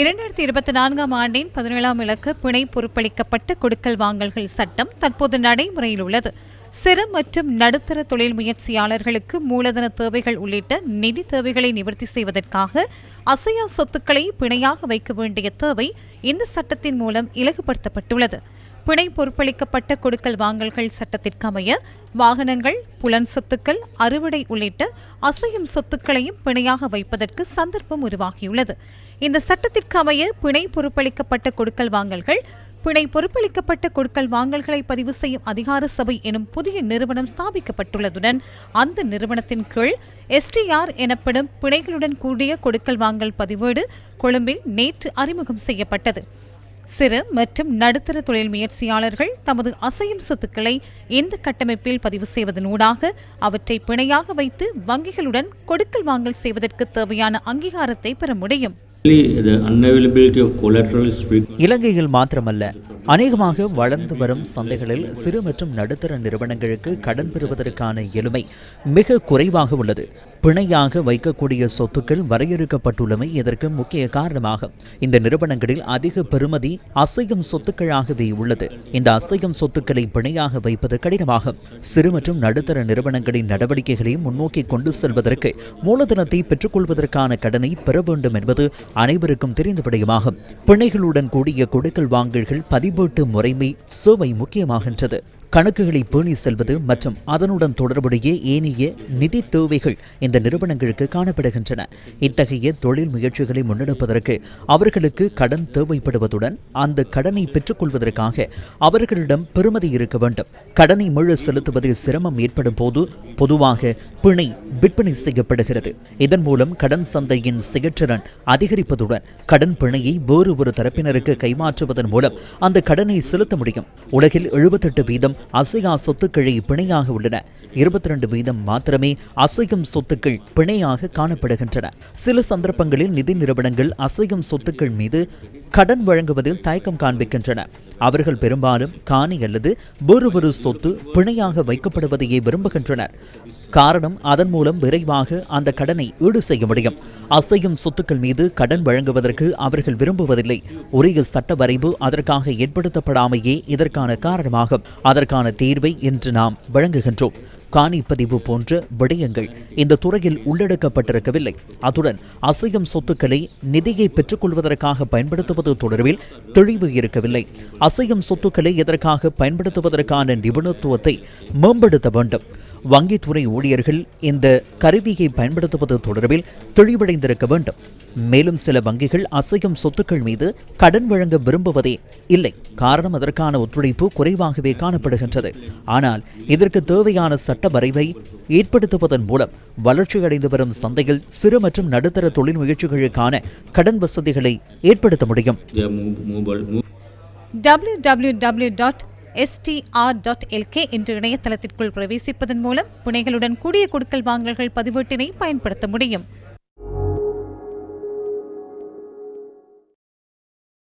இரண்டாயிரத்தி இருபத்தி நான்காம் ஆண்டின் பதினேழாம் இலக்கு பிணை பொறுப்பளிக்கப்பட்ட கொடுக்கல் வாங்கல்கள் சட்டம் தற்போது நடைமுறையில் உள்ளது சிறு மற்றும் நடுத்தர தொழில் முயற்சியாளர்களுக்கு மூலதன தேவைகள் உள்ளிட்ட நிதி தேவைகளை நிவர்த்தி செய்வதற்காக அசையா சொத்துக்களை பிணையாக வைக்க வேண்டிய தேவை இந்த சட்டத்தின் மூலம் இலகுபடுத்தப்பட்டுள்ளது. பிணை பொறுப்பளிக்கப்பட்ட கொடுக்கல் வாங்கல்கள் சட்டத்திற்கமைய வாகனங்கள் புலன் சொத்துக்கள் அறுவடை உள்ளிட்ட அசையும் சொத்துக்களையும் பிணையாக வைப்பதற்கு சந்தர்ப்பம் உருவாகியுள்ளது. இந்த சட்டத்திற்கு அமைய பிணை பொறுப்பளிக்கப்பட்ட கொடுக்கல் வாங்கல்கள் பிணை பொறுப்பளிக்கப்பட்ட கொடுக்கல் வாங்கல்களை பதிவு செய்யும் அதிகார சபை எனும் புதிய நிறுவனம் ஸ்தாபிக்கப்பட்டுள்ளதுடன் அந்த நிறுவனத்தின் கீழ் எஸ்டிஆர் எனப்படும் பிணைகளுடன் கூடிய கொடுக்கல் வாங்கல் பதிவேடு கொழும்பில் நேற்று அறிமுகம் செய்யப்பட்டது. சிறு மற்றும் நடுத்தர தொழில் முயற்சியாளர்கள் தமது அசையும் சொத்துக்களை இந்த கட்டமைப்பில் பதிவு செய்வதனூடாக அவற்றை பிணையாக வைத்து வங்கிகளுடன் கொடுக்கல் வாங்கல் செய்வதற்கு தேவையான அங்கீகாரத்தை பெற முடியும். இலங்கையில் மாத்திரமல்ல அநேகமாக வளர்ந்து வரும் சந்தைகளில் சிறு மற்றும் நடுத்தர நிறுவனங்களுக்கு கடன் பெறுவதற்கான எளிமை மிக குறைவாக உள்ளது. பிணையாக வைக்கக்கூடிய சொத்துக்கள் வரையறுக்கப்பட்டுள்ளமை இதற்கு முக்கிய காரணமாகும் இந்த நிறுவனங்களில் அதிக பெறுமதி அசையும் சொத்துக்களாகவே உள்ளது. இந்த அசையும் சொத்துக்களை பிணையாக வைப்பது கடினமாகும். சிறு மற்றும் நடுத்தர நிறுவனங்களின் நடவடிக்கைகளை முன்னோக்கி கொண்டு செல்வதற்கு மூலதனத்தை பெற்றுக்கொள்வதற்கான கடனை பெற வேண்டும் என்பது அனைவருக்கும் தெரிந்தபடியுமாகும் விடயமாகும் பிணைகளுடன் கூடிய கொடுக்கல் வாங்கல்கள் பதிவேட்டு முறைமை சுவை முக்கியமாகின்றது. கணக்குகளை பேணி செல்வது மற்றும் அதனுடன் தொடர்புடைய ஏனைய நிதி தேவைகள் இந்த நிறுவனங்களுக்கு காணப்படுகின்றன. இத்தகைய தொழில் முயற்சிகளை முன்னெடுப்பதற்கு அவர்களுக்கு கடன் தேவைப்படுவதுடன் அந்த கடனை பெற்றுக்கொள்வதற்காக அவர்களிடம் பெறுமதி இருக்க வேண்டும். கடனை முழு செலுத்துவதில் சிரமம் ஏற்படும் போது பொதுவாக பிணை விற்பனை செய்யப்படுகிறது. இதன் மூலம் கடன் சந்தையின் செயற்றிறன் அதிகரிப்பதுடன் கடன் பிணையை வேறு ஒரு தரப்பினருக்கு கைமாற்றுவதன் மூலம் அந்த கடனை செலுத்த முடியும். உலகில் எழுபத்தெட்டு வீதம் அசையா சொத்துக்களை பிணையாக உள்ளன. இருபத்தி ரெண்டு வீதம் மாத்திரமே அசையும் சொத்துக்கள் பிணையாக காணப்படுகின்றன. சில சந்தர்ப்பங்களில் நிதி நிறுவனங்கள் அசையும் சொத்துக்கள் மீது கடன் வழங்குவதில் தயக்கம் காண்பிக்கின்றன. அவர்கள் பெரும்பாலும் காணி அல்லது வேறு ஒரு சொத்து பிணையாக வைக்கப்படுவதையே விரும்புகின்றனர். காரணம் அதன் மூலம் விரைவாக அந்த கடனை ஈடு செய்ய முடியும். அசையும் சொத்துக்கள் மீது கடன் வழங்குவதற்கு அவர்கள் விரும்புவதில்லை. உரிய சட்ட வரைவு அதற்காக ஏற்படுத்தப்படாமையே இதற்கான காரணமாகும். அதற்கான தீர்வை இன்று நாம் வழங்குகின்றோம். காணிப்பதிவு போன்ற விடயங்கள் இந்த துறையில் உள்ளடக்கப்பட்டிருக்கவில்லை. அத்துடன் அசையும் சொத்துக்களை நிதியை பெற்றுக்கொள்வதற்காக பயன்படுத்துவது தொடர்பில் தெளிவு இருக்கவில்லை. அசையும் சொத்துக்களை எதற்காக பயன்படுத்துவதற்கான நிபுணத்துவத்தை மேம்படுத்த வேண்டும். வங்கித்துறை ஊழியர்கள் இந்த கருவியை பயன்படுத்துவது தொடர்பில் தெளிவடைந்திருக்க வேண்டும். மேலும் சில வங்கிகள் அசையும் சொத்துக்கள் மீது கடன் வழங்க விரும்புவதே இல்லை. காரணம் அதற்கான ஒத்துழைப்பு குறைவாகவே காணப்படுகின்றது. ஆனால் இதற்கு தேவையான சட்ட வரைவை ஏற்படுத்துவதன் மூலம் வளர்ச்சியடைந்து வரும் சந்தையில் சிறு மற்றும் நடுத்தர தொழில் முயற்சிகளுக்கான கடன் வசதிகளை ஏற்படுத்த முடியும். Www.str.lk என்ற இணையதளத்திற்குள் பிரவேசிப்பதன் மூலம் பிணைகளுடன் கூடிய கொடுக்கல் வாங்கல்கள் பதிவேட்டினை பயன்படுத்த முடியும்.